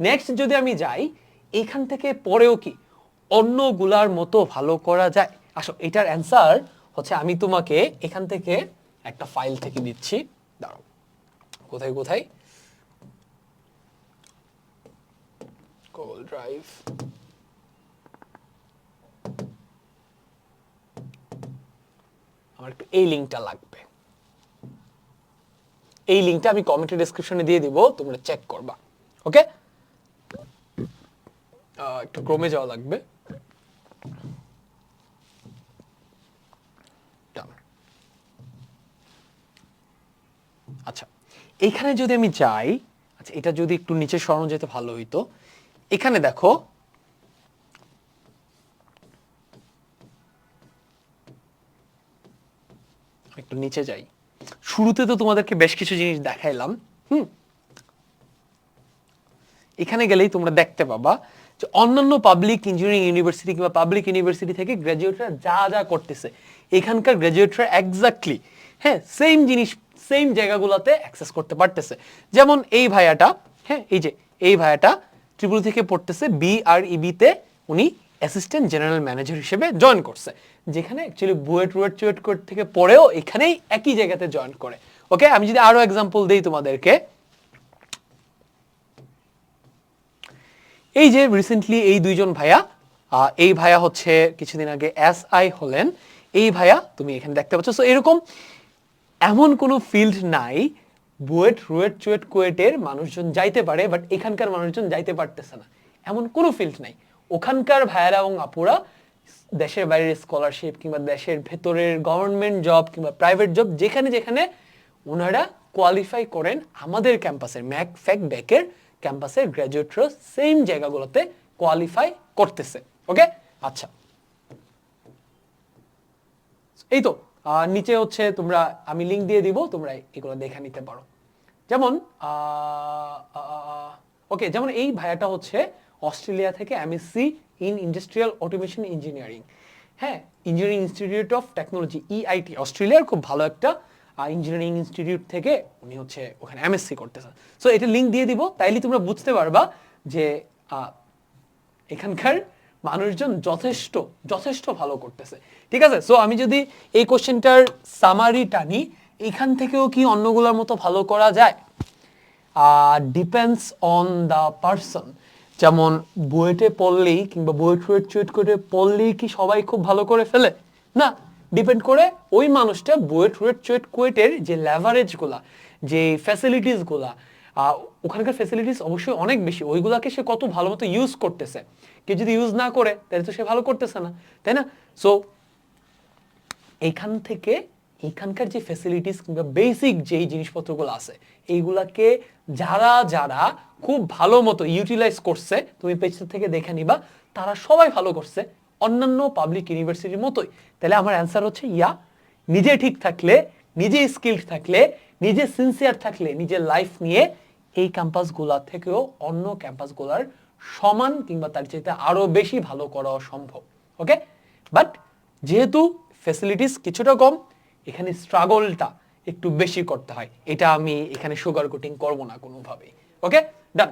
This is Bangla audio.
নেক্সট যদি আমি যাই, এখান থেকে পরেও কি অন্যগুলার মতো ভালো করা যায়? আসো, এটার অ্যান্সার হচ্ছে আমি তোমাকে এখান থেকে একটা ফাইল থেকে দিচ্ছি। দাঁড়াও, কোথায় কোথায়? গুগল ড্রাইভ আমার এই লিঙ্কটা লাগবে। এই লিঙ্কটা আমি কমেন্টের ডেসক্রিপশনে দিয়ে দিব, তোমরা চেক করবা। ওকে একটু ক্রমে যাওয়া লাগবে। আচ্ছা এইখানে যদি আমি যাই আচ্ছা এটা যদি একটু নিচে সরানো যেতে ভালো হইতো। এখানে দেখো, একটু নিচে যাই। শুরুতে তো তোমাদেরকে বেশ কিছু জিনিস দেখাইলাম, হুম? এখানে গেলেই তোমরা দেখতে পাবা যে অন্যান্য পাবলিক ইঞ্জিনিয়ারিং ইউনিভার্সিটি কিংবা পাবলিক ইউনিভার্সিটি থেকে গ্র্যাজুয়েটরা যা যা করতেছে, এখানকার গ্র্যাজুয়েটরা এক্স্যাক্টলি হ্যাঁ সেম জিনিস সেম জায়গাগুলোতে অ্যাক্সেস করতে পারতেছে। যেমন এই ভাইয়াটা হ্যাঁ এই যে, এই ভাইয়াটা ত্রিপুরা থেকে পড়তেছে বি আর ইবিতে উনি অ্যাসিস্ট্যান্ট জেনারেল ম্যানেজার হিসেবে জয়েন করছে, যেখানে অ্যাকচুয়ালি বুয়েট রুয়েট চুয়েট থেকে পড়েও এখানেই একই জায়গাতে জয়েন করে। ওকে আমি যদি আরও এক্সাম্পল দিই তোমাদেরকে এই যে রিসেন্টলি এই দুইজন ভাইয়া এই ভাইয়া হচ্ছে কিছুদিন আগে এস আই হলেন। এই ভাইয়া তুমি এখানে দেখতে পাচ্ছ। সো এরকম এমন কোনো ফিল্ড নাই, বুয়েট, রুয়েট, চুয়েট, কুয়েটের মানুষজন যাইতে পারে বাট এখানকার মানুষজন যাইতে পারতেছে না। এমন কোনো ফিল্ড নাই। ওখানকার ভাইয়ারা এবং আপুরা দেশের বাইরের স্কলারশিপ কিংবা দেশের ভেতরের গভর্নমেন্ট জব কিংবা প্রাইভেট জব যেখানে যেখানে ওনারা কোয়ালিফাই করেন আমাদের ক্যাম্পাসের ম্যাক ফ্যাক ব্যাকের ক্যাম্পাসের গ্র্যাজুয়েটরা সেম জায়গাগুলোতে কোয়ালিফাই করতেছে ওকে আচ্ছা। এই তো নিচে হচ্ছে তোমরা, আমি লিংক দিয়ে দিব, তোমরা এগুলো দেখে নিতে পারো। যেমন ওকে যেমন এই ভাইয়াটা হচ্ছে অস্ট্রেলিয়া থেকে MSc in industrial automation engineering হ্যাঁ engineering institute of technology EIT অস্ট্রেলিয়ার খুব ভালো একটা ইঞ্জিনিয়ারিং ইনস্টিটিউট থেকে উনি হচ্ছে ওখানে এমএসসি করতেছেন। সো এটা লিঙ্ক দিয়ে দিব, তাইলে তোমরা বুঝতে পারবা যে এখানকার মানুষজন যথেষ্ট যথেষ্ট ভালো করতেছে। ঠিক আছে? সো আমি যদি এই কোশ্চেনটার সামারি টানি এখান থেকেও কি অন্যগুলোর মতো ভালো করা যায়? ডিপেন্ডস অন দ্য পারসন যেমন, বুয়েটে পড়লেই কিংবা বুয়েট রুয়েট চুয়েট করে পড়লেই কি সবাই খুব ভালো করে ফেলে? না। ডিপেন্ড করে ওই মানুষটা বুয়েট, রুয়েট, চুয়েট, কুয়েটের যে ল্যাভারেজগুলা, যে ফ্যাসিলিটিসগুলা ওখানকার ফ্যাসিলিটিস অবশ্যই অনেক বেশি। ওইগুলাকে সে কত ভালো মতো ইউজ করতেছে। কেউ যদি ইউজ না করে, তাহলে তো সে ভালো করতেছে না, তাই না? সো এইখান থেকে এখানকার যে ফ্যাসিলিটিস কিংবা বেসিক যেই জিনিসপত্রগুলো আছে, এইগুলাকে যারা যারা খুব ভালো মতো ইউটিলাইজ করছে, তুমি পেজটা থেকে দেখে নিবা, তারা সবাই ভালো করছে। অন্যান্য পাবলিক ইউনিভার্সিটির মতোই। তাহলে আমার অ্যান্সার হচ্ছে ইয়া। নিজে ঠিক থাকলে, নিজে স্কিল্ড থাকলে, নিজে সিনসিয়ার থাকলে, নিজের লাইফ নিয়ে এই ক্যাম্পাসগুলা থেকেও অন্য ক্যাম্পাসগুলার সমান কিংবা তার চাইতে আরও বেশি ভালো করা সম্ভব ওকে বাট যেহেতু ফ্যাসিলিটিস কিছুটা কম, এখানে স্ট্রাগলটা একটু বেশি করতে হয়। এটা আমি এখানে সুগার কোটিং করব না কোনোভাবেই ওকে ডান